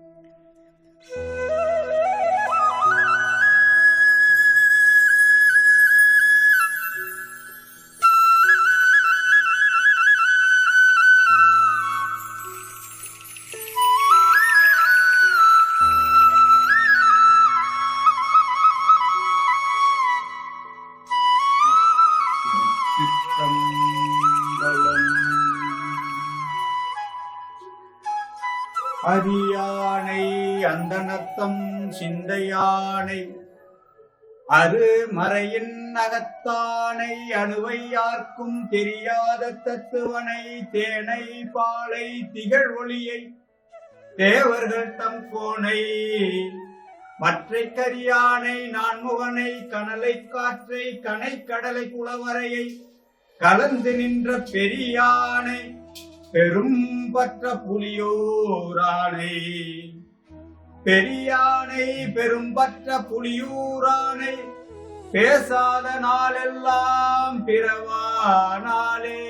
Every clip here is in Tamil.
六十三。அரியானை அந்தனத்தம் சிந்தையானை அருமறையின் அகத்தானை அணுவை யார்க்கும் தெரியாத தத்துவனை தேனை பாலை திகழ் ஒளியை தேவர்கள் தம் கோணை மற்றை கரியானை நான்முகனை கனலை காற்றை கனை கடலை குளவரையை கலந்து நின்ற பெரியானை பெரும் பற்ற புலியூரானை பெரியானை பெரும்பற்ற புலியூரானை பேசாத நாளெல்லாம் பிறவானாலே.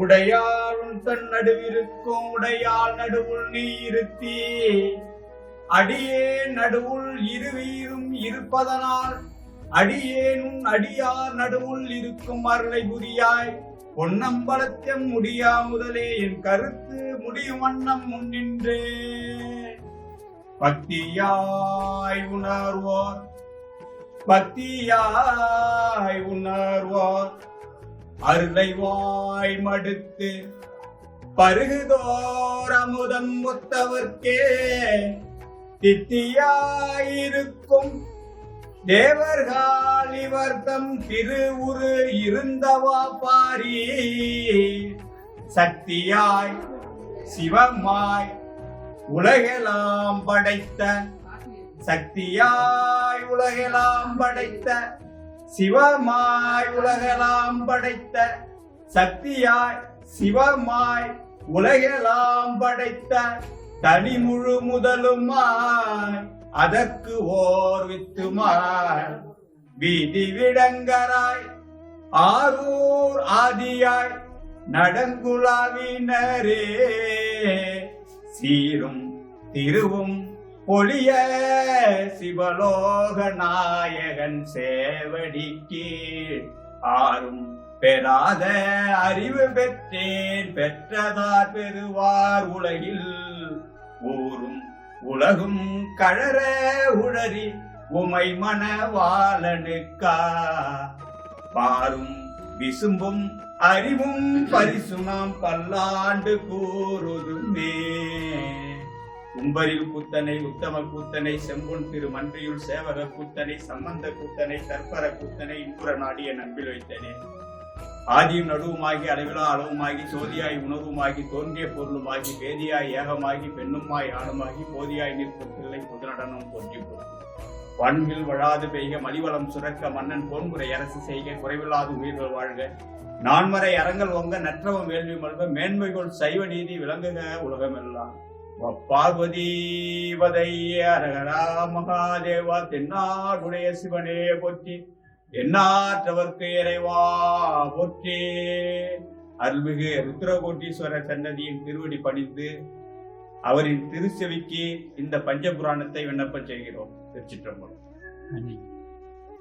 உடையாளும் தன் நடுவிருக்கும் உடையாள் நடுவுள் நீ இருத்தி. அடியே நடுவுள் இருவீரும் இருப்பதனால் அடியேனும் அடியார் நடுவுள் இருக்கும் அருளை புரியாய். பொன்னம்பலத்தம் முடியா முதலே என் கருத்து முடியும் வண்ணம் முன்னின்றே. பக்தியாய் உணர்வோர் பக்தியாய் உணர்வோர் அருளை வாய் மடுத்து பருகுதோர் அமுதம் ஒத்தவர்க்கே. தித்தியாயிருக்கும் தேவர்கள் நிவர்த்தம் திருவுரு இருந்தவா பாரி. சக்தியாய் சிவமாய் உலகெலாம் படைத்த சக்தியாய் உலகெலாம் படைத்த சிவமாய் உலகெலாம் படைத்த சக்தியாய் சிவமாய் உலகெலாம் படைத்த தனி முழு முதலுமாய் அதற்கு ஓர் வித்துமாய். வீதி விடங்கராய் ஆரூர் ஆதியாய் நடங்குலாவினரே. சீரும் திருவும் பொழிய சிவலோக நாயகன் சேவடி கீழ் ஆறும் பெறாத அறிவு பெற்றேன் பெற்றதார் பெறுவார் உலகில். ஊரும் உலகும் கழற உழறி உமை மணவாளனுக்கா? பாரும் விசும்பும் அறிவும் பரிசுனாம் பல்லாண்டு கூறுதுமே. கும்பரில் கூத்தனை உத்தம கூத்தனை செம்பொன் திரு மன்றியுள் சேவக கூத்தனை சம்பந்த கூத்தனை கற்பர கூத்தனை இன்புற நாடிய நம்பில் வைத்தனே. ஆதியும் நடுவுமாகி அளவிலா அளவுமாகி சோதியாய் உணவுமாகி தோன்றிய பொருளுமாகி வேதியாய் ஏகமாகி பெண்ணுமாய் ஆணுமாகி போதியாய் நிற்கும் புதுநடனம் போற்றி போற்றி வன்பில் வழாது பெய்க மலிவளம் சுரக்க மன்னன் போன்முறை அரசு செய்க குறைவில்லாது உயிர்கள் வாழ்க. நான்மறை அறங்கள் ஒங்க நற்றவம் வேள்வி மல்க மேன்மைகள் சைவ நீதி விளங்குக உலகமெல்லாம். பார்வதி அரகரா மகாதேவா தென்னாடுடைய சிவனே போற்றி எண்ணாற்றவர்க்கு இறைவா போற்றி. அருள்மிகு ருத்ரகோட்டீஸ்வரர் சன்னதியின் திருவடி பணிந்து அவரின் திருச்செவிக்கு இந்த பஞ்சபுராணத்தை விண்ணப்பம் செய்கிறோம். Sergi Tremol. Anjing.